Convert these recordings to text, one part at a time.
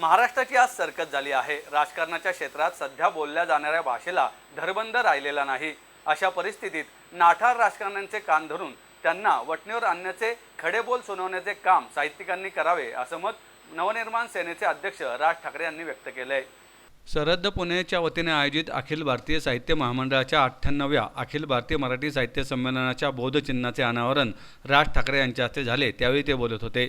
महाराष्ट्राची आज सरकत झाली आहे. राजकारणाच्या क्षेत्रात सध्या बोलल्या जाणाऱ्या भाषेला धरबंद राहिलेला नाही. अशा परिस्थितीत नाठार राजकारण्यांचे कान धरून त्यांना वटणीवर आणण्याचे खडे बोल सुनावण्याचे काम साहित्यिकांनी करावे असं मत नवनिर्माण सेनेचे अध्यक्ष राज ठाकरे यांनी व्यक्त केलं आहे सरहद्द पुणेच्या वतीने आयोजित अखिल भारतीय साहित्य महामंडळाच्या अठ्ठ्याण्णव्या अखिल भारतीय मराठी साहित्य संमेलनाच्या बोधचिन्हाचे अनावरण राज ठाकरे यांच्या हस्ते झाले त्यावेळी ते बोलत होते.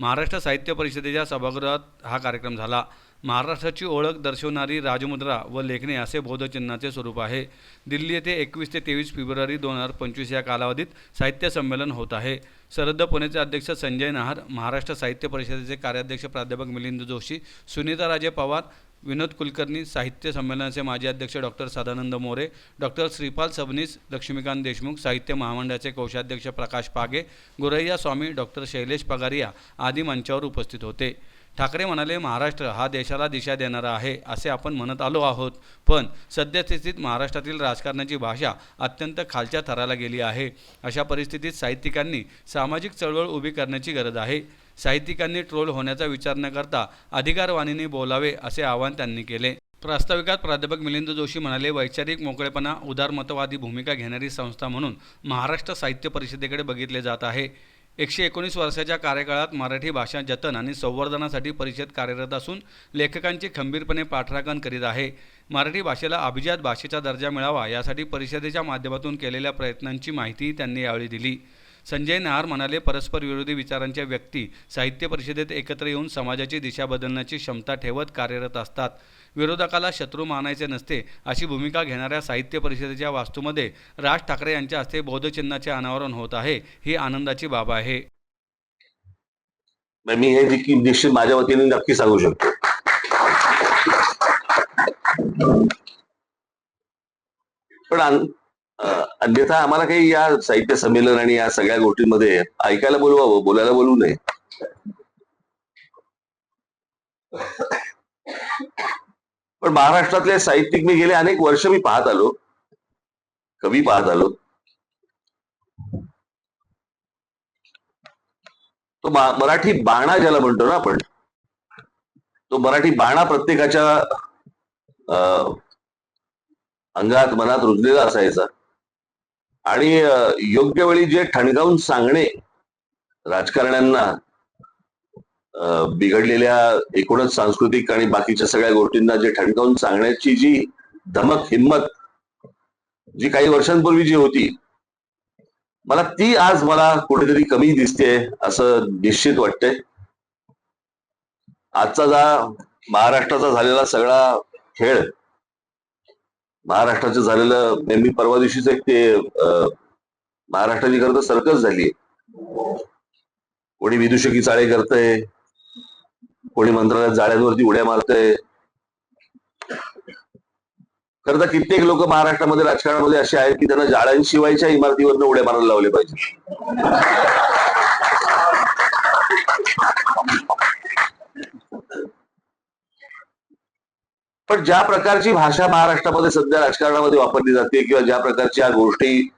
महाराष्ट्र साहित्य परिषदेच्या सभागृहात हा कार्यक्रम झाला. महाराष्ट्राची ओळख दर्शवणारी राजमुद्रा व लेखणे असे बौद्धचिन्हाचे स्वरूप आहे. दिल्ली येथे एकवीस ते तेवीस फेब्रुवारी दोन हजार पंचवीस या कालावधीत साहित्य संमेलन होत आहे. सरहद्द पुणेचे अध्यक्ष संजय नहार महाराष्ट्र साहित्य परिषदेचे कार्याध्यक्ष प्राध्यापक मिलिंद जोशी सुनीता राजे पवार विनोद कुलकर्णी साहित्य संमेलनाचे माजी अध्यक्ष डॉक्टर सदानंद मोरे डॉक्टर श्रीपाल सबनीस लक्ष्मीकांत देशमुख साहित्य महामंडळाचे कोषाध्यक्ष प्रकाश पागे गुरैया स्वामी डॉक्टर शैलेश पगारिया आदी मंचावर उपस्थित होते. ठाकरे म्हणाले महाराष्ट्र हा देशाला दिशा देणारा आहे असे आपण म्हणत आलो आहोत. पण सद्यस्थितीत महाराष्ट्रातील राजकारणाची भाषा अत्यंत खालच्या थराला गेली आहे. अशा परिस्थितीत साहित्यिकांनी सामाजिक चळवळ उभी करण्याची गरज आहे. साहित्यिकांनी ट्रोल होण्याचा विचार न करता अधिकारवाणीने बोलावे असे आवाहन त्यांनी केले. प्रास्ताविकात प्राध्यापक मिलिंद जोशी म्हणाले वैचारिक मोकळेपणा उदारमतवादी भूमिका घेणारी संस्था म्हणून महाराष्ट्र साहित्य परिषदेकडे बघितले जात आहे. एकशे एकोणीस वर्षाच्या कार्यकाळात मराठी भाषा जतन आणि संवर्धनासाठी परिषद कार्यरत असून लेखकांची खंबीरपणे पाठराखण करीत आहे. मराठी भाषेला अभिजात भाषेचा दर्जा मिळावा यासाठी परिषदेच्या माध्यमातून केलेल्या प्रयत्नांची माहिती त्यांनी यावेळी दिली. संजय नहार म्हणाले परस्पर विरोधी विचारांच्या व्यक्ती साहित्य परिषदेत एकत्र येऊन समाजाची दिशा बदलण्याची क्षमता ठेवत कार्यरत असतात. विरोधकाला शत्रू मानायचे नसते अशी भूमिका घेणाऱ्या साहित्य परिषदेच्या वास्तूमध्ये राज ठाकरे यांच्या हस्ते बौद्धचिन्हाचे अनावरण होत आहे ही आनंदाची बाब आहे. मी हे निश्चित माझ्या वतीने नक्की सांगू शकतो. पण अन्यथा आम्हाला काही या साहित्य संमेलन आणि या सगळ्या गोष्टींमध्ये ऐकायला बोलवावं बोलायला बोलू नये. पण महाराष्ट्रातले साहित्यिक मी गेले अनेक वर्ष मी पाहत आलो. कवी पाहत आलो. तो मराठी बाणा ज्याला म्हणतो ना आपण तो मराठी बाणा प्रत्येकाच्या अं, अंगात मनात रुजलेला असायचा. आणि योग्य वेळी जे ठणगावून सांगणे राजकारण्यांना बिघडलेल्या एकूणच सांस्कृतिक आणि बाकीच्या सगळ्या गोष्टींना जे ठणकावून सांगण्याची जी धमक हिंमत जी काही वर्षांपूर्वी जी होती मला ती आज मला कुठेतरी कमी दिसते असं निश्चित वाटतंय. आजचा जा महाराष्ट्राचा झालेला सगळा खेळ महाराष्ट्राचं झालेलं मी परवा दिवशीच एक ते महाराष्ट्राची खरं तर सर्कस झाली कोणी विदूषकी चाळे करतय कोणी मंत्रालयात जाळ्यांवरती उड्या मारतय. खरं तर कित्येक लोक महाराष्ट्रामध्ये राजकारणामध्ये असे आहेत की त्यांना जाळ्यांशिवायच्या इमारतीवरनं उड्या मारायला लावले पाहिजे पण ज्या प्रकारची भाषा महाराष्ट्रामध्ये सध्या राजकारणामध्ये वापरली जाते किंवा ज्या प्रकारच्या गोष्टी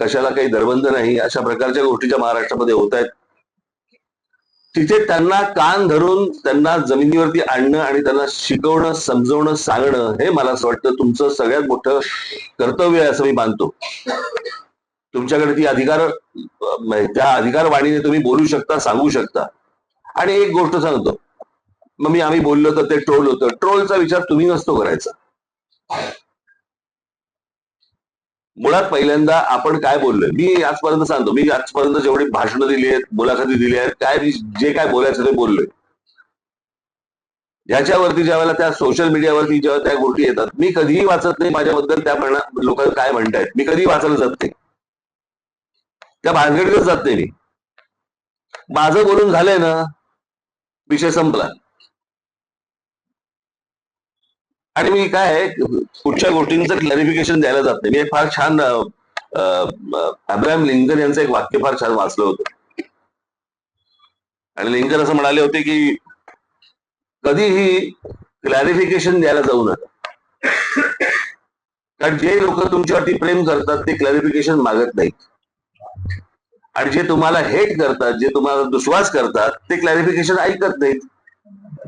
कशाला काही दरबंद नाही अशा प्रकारच्या गोष्टी ज्या महाराष्ट्रामध्ये होत आहेत तिथे त्यांना कान धरून त्यांना जमिनीवरती आणणं आणि त्यांना शिकवणं समजवणं सांगणं हे मला असं वाटतं तुमचं सगळ्यात मोठं कर्तव्य आहे असं मी मानतो. तुमच्याकडे ती अधिकार त्या अधिकार वाणीने तुम्ही बोलू शकता सांगू शकता. आणि एक गोष्ट सांगतो. मग मी आम्ही बोललो तर ते ट्रोल होतं. ट्रोलचा विचार तुम्ही नसतो करायचा. मुळात पहिल्यांदा आपण काय बोललोय? मी आजपर्यंत सांगतो. मी आजपर्यंत जेवढी भाषणं दिली आहेत मुलाखती दिली आहेत काय जे काय बोलायचं ते बोललोय. ज्याच्यावरती ज्या वेळेला त्या सोशल मीडियावरती जेव्हा त्या गोष्टी येतात मी कधीही वाचत नाही माझ्याबद्दल त्या लोक काय म्हणतायत. मी कधीही वाचायला जात नाही. त्या भानगडीतच जात नाही मी. माझं बोलून झालंय ना विषय संपला. आणि मी काय आहे, कुठच्या गोष्टींचं क्लॅरिफिकेशन द्यायला जात नाही. मी एक फार छान अब्राहम लिंकन यांचं एक वाक्य फार छान वाचलं होतं. आणि लिंकन असं म्हणाले होते की कधीही क्लॅरिफिकेशन द्यायला जाऊ नका. कारण जे लोक तुमच्यावरती प्रेम करतात ते क्लॅरिफिकेशन मागत नाहीत. आणि जे तुम्हाला हेट करतात जे तुम्हाला दुश्वास करतात ते क्लॅरिफिकेशन ऐकत नाहीत.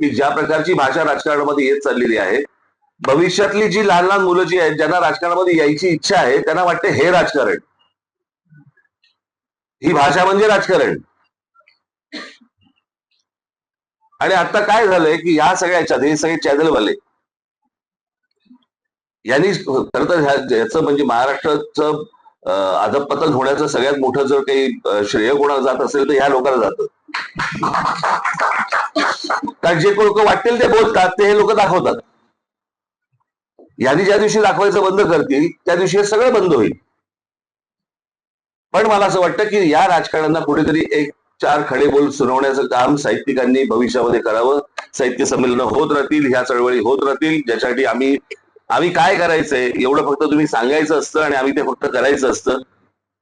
की ज्या प्रकारची भाषा राजकारणामध्ये येत चाललेली आहे भविष्यातली जी लहान लहान मुलं जी आहेत ज्यांना राजकारणामध्ये यायची इच्छा आहे त्यांना वाटते हे राजकारण. ही भाषा म्हणजे राजकारण. आणि आता काय झालंय की या सगळ्या ह्याच्यात हे सगळे चॅनलवाले यांनी खर तर ह्याचं म्हणजे महाराष्ट्राचं अं, अधपतन होण्याचं सगळ्यात मोठं जर काही श्रेय कोणाला जात असेल तर ह्या लोकांना जातं. कारण जे लोक वाटतील ते बोलतात ते हे लोक दाखवतात. यांनी ज्या दिवशी दाखवायचं बंद करतील त्या दिवशी हे सगळं बंद होईल. पण मला असं वाटतं की या राजकारण्यांना कुठेतरी एक चार खडे बोल सुनावण्याचं काम साहित्यिकांनी भविष्यामध्ये करावं. साहित्य संमेलन होत राहतील ह्या चळवळी होत राहतील. ज्याच्यासाठी आम्ही आम्ही काय करायचंय एवढं फक्त तुम्ही सांगायचं असतं आणि आम्ही ते फक्त करायचं असतं.